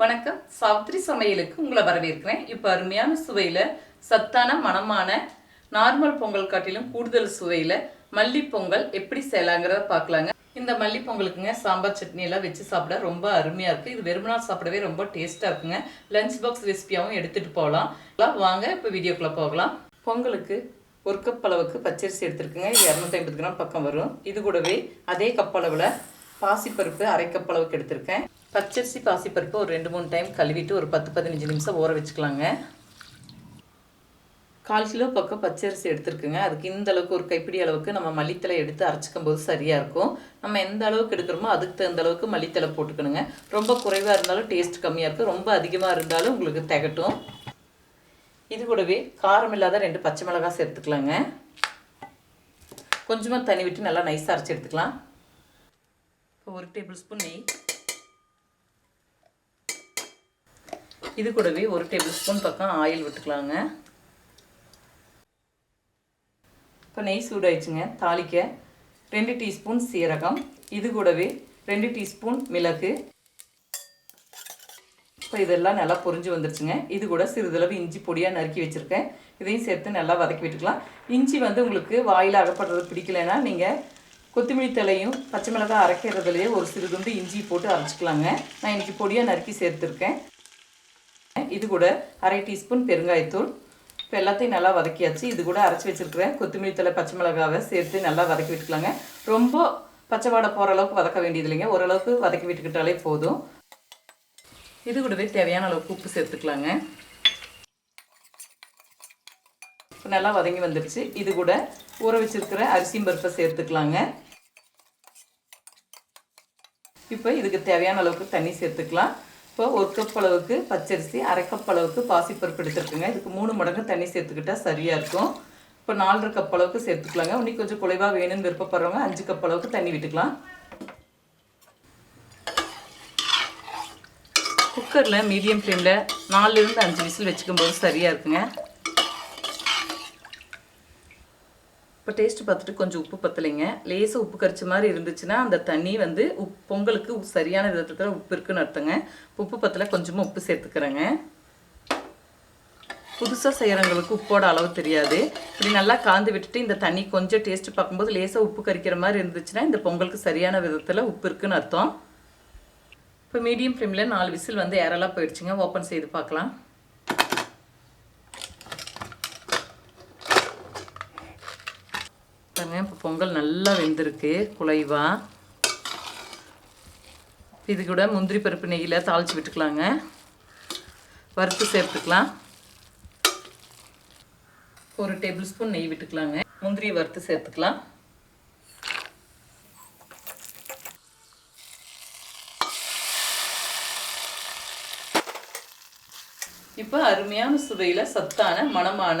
வணக்கம். சாவித்ரி சமையலுக்கு உங்களை வரவேற்கிறேன். இப்போ அருமையான சுவையில் சத்தான மணமான நார்மல் பொங்கல் காட்டிலும் கூடுதல் சுவையில் மல்லிப்பொங்கல் எப்படி செய்யலாங்கிறத பார்க்கலாங்க. இந்த மல்லிப்பொங்கலுக்குங்க சாம்பார் சட்னி எல்லாம் வச்சு சாப்பிட ரொம்ப அருமையாக இருக்குது இது வெறுமனா சாப்பிடவே ரொம்ப டேஸ்ட்டாக இருக்குங்க. லஞ்ச் பாக்ஸ் ரெசிபியாகவும் எடுத்துகிட்டு போகலாம். வாங்க இப்போ வீடியோக்குள்ளே போகலாம். பொங்கலுக்கு ஒரு கப் அளவுக்கு பச்சரிசி எடுத்துருக்குங்க. இது இரநூத்தி ஐம்பது கிராம் பக்கம் வரும். இது கூடவே அதே கப் அளவில் பாசிப்பருப்பு அரை அளவுக்கு எடுத்திருக்கேன். பச்சரிசி பாசிப்பருப்பு ஒரு ரெண்டு மூணு டைம் கழுவிட்டு ஒரு பத்து பதினஞ்சு நிமிஷம் ஊற வச்சுக்கலாங்க. கால் கிலோ பக்கம் பச்சரிசி எடுத்துருக்குங்க. அதுக்கு இந்த அளவுக்கு ஒரு கைப்பிடி அளவுக்கு நம்ம மல்லித்தலை எடுத்து அரைச்சிக்கும் போது சரியாக இருக்கும். நம்ம எந்த அளவுக்கு எடுக்கிறோமோ அதுக்கு தகுந்த அளவுக்கு மல்லித்தலை போட்டுக்கணுங்க. ரொம்ப குறைவாக இருந்தாலும் டேஸ்ட் கம்மியாக இருக்கும். ரொம்ப அதிகமாக இருந்தாலும் உங்களுக்கு திகட்டும். இது கூடவே காரம் இல்லாத ரெண்டு பச்சை மிளகாய் சேர்த்துக்கலாங்க. கொஞ்சமாக தண்ணி விட்டு நல்லா நைஸாக அரைச்சி எடுத்துக்கலாம். ஒரு டேபிள் ஸ்பூன் நெய். இது கூடவே ஒரு டேபிள் ஸ்பூன் பக்கம் ஆயில் விட்டுக்கலாங்க. இப்போ நெய் சூடாயிடுச்சுங்க. தாளிக்க ரெண்டு டீஸ்பூன் சீரகம். இது கூடவே ரெண்டு டீஸ்பூன் மிளகு. இப்போ இதெல்லாம் நல்லா பொறிஞ்சு வந்துருச்சுங்க. இது கூட சிறிதளவு இஞ்சி பொடியாக நறுக்கி வச்சுருக்கேன். இதையும் சேர்த்து நல்லா வதக்கி விட்டுக்கலாம். இஞ்சி வந்து உங்களுக்கு வாயில் அகப்படுறது பிடிக்கலைன்னா நீங்கள் கொத்தமல்லி தலையும் பச்சை மிளகாய் அரைக்கிறதுலையே ஒரு சிறு துண்டு இஞ்சி போட்டு அரைச்சிக்கலாங்க. நான் இன்றைக்கி பொடியாக நறுக்கி சேர்த்துருக்கேன். இது கூட அரை டீஸ்பூன் பெருங்காயத்தூள். இப்போ எல்லாத்தையும் நல்லா வதக்கியாச்சு. இது கூட அரைச்சி வச்சுருக்கிறேன். கொத்தமல்லி தலை பச்சை மிளகாவை சேர்த்து நல்லா வதக்கி விட்டுக்கலாங்க. ரொம்ப பச்சை வாடை போகிற அளவுக்கு வதக்க வேண்டியது இல்லைங்க. ஓரளவுக்கு வதக்கி விட்டுக்கிட்டாலே போதும். இது கூடவே தேவையான அளவுக்கு உப்பு சேர்த்துக்கலாங்க. இப்போ நல்லா வதங்கி வந்துடுச்சு இது கூட ஊற வச்சுருக்கிற அரிசியும் பருப்பை சேர்த்துக்கலாங்க. இப்போ இதுக்கு தேவையான அளவுக்கு தண்ணி சேர்த்துக்கலாம். இப்போ ஒரு கப் அளவுக்கு பச்சரிசி அரை கப் அளவுக்கு பாசிப்பருப்பு எடுத்துருக்குங்க. இதுக்கு மூணு மடங்கு தண்ணி சேர்த்துக்கிட்டா சரியாக இருக்கும். இப்போ நாலரை கப் அளவுக்கு சேர்த்துக்கலாங்க. இன்னைக்கு கொஞ்சம் குறைவாக வேணும்னு விருப்பப்படுறவங்க அஞ்சு கப் அளவுக்கு தண்ணி விட்டுக்கலாம். குக்கரில் மீடியம் ஃப்ளேமில் நாலுலேருந்து அஞ்சு விசில் வச்சுக்கும் போது சரியாக இருக்குங்க. இப்போ டேஸ்ட் பார்த்துட்டு கொஞ்சம் உப்பு பத்தலைங்க. லேசாக உப்பு கரிச்ச மாதிரி இருந்துச்சுன்னா அந்த தண்ணி வந்து உப் பொங்கலுக்கு உப்பு சரியான விதத்தில் உப்பு இருக்குன்னு அர்த்தங்க. உப்பு பத்தலை கொஞ்சமாக உப்பு சேர்த்துக்கிறேங்க. புதுசாக செய்கிறவங்களுக்கு உப்போட அளவு தெரியாது. இப்படி நல்லா காந்து விட்டுட்டு இந்த தண்ணி கொஞ்சம் டேஸ்ட் பார்க்கும்போது லேசாக உப்பு கரிக்கிற மாதிரி இருந்துச்சுன்னா இந்த பொங்கலுக்கு சரியான விதத்தில் உப்பு இருக்குன்னு அர்த்தம். இப்போ மீடியம் ஃப்ளேமில் நாலு விசில் வந்து ஏரலாக போயிடுச்சுங்க. ஓப்பன் செய்து பார்க்கலாம். பாருங்கள் இப்போ பொங்கல் நல்லா வெந்திருக்கு குலைவாக இது கூட முந்திரி பருப்பு நெய்யில் தாளித்து விட்டுக்கலாங்க. வறுத்து சேர்த்துக்கலாம். ஒரு டேபிள் ஸ்பூன் நெய் விட்டுக்கலாங்க. முந்திரி வறுத்து சேர்த்துக்கலாம். இப்போ அருமையான சுவையில் சத்தான மணமான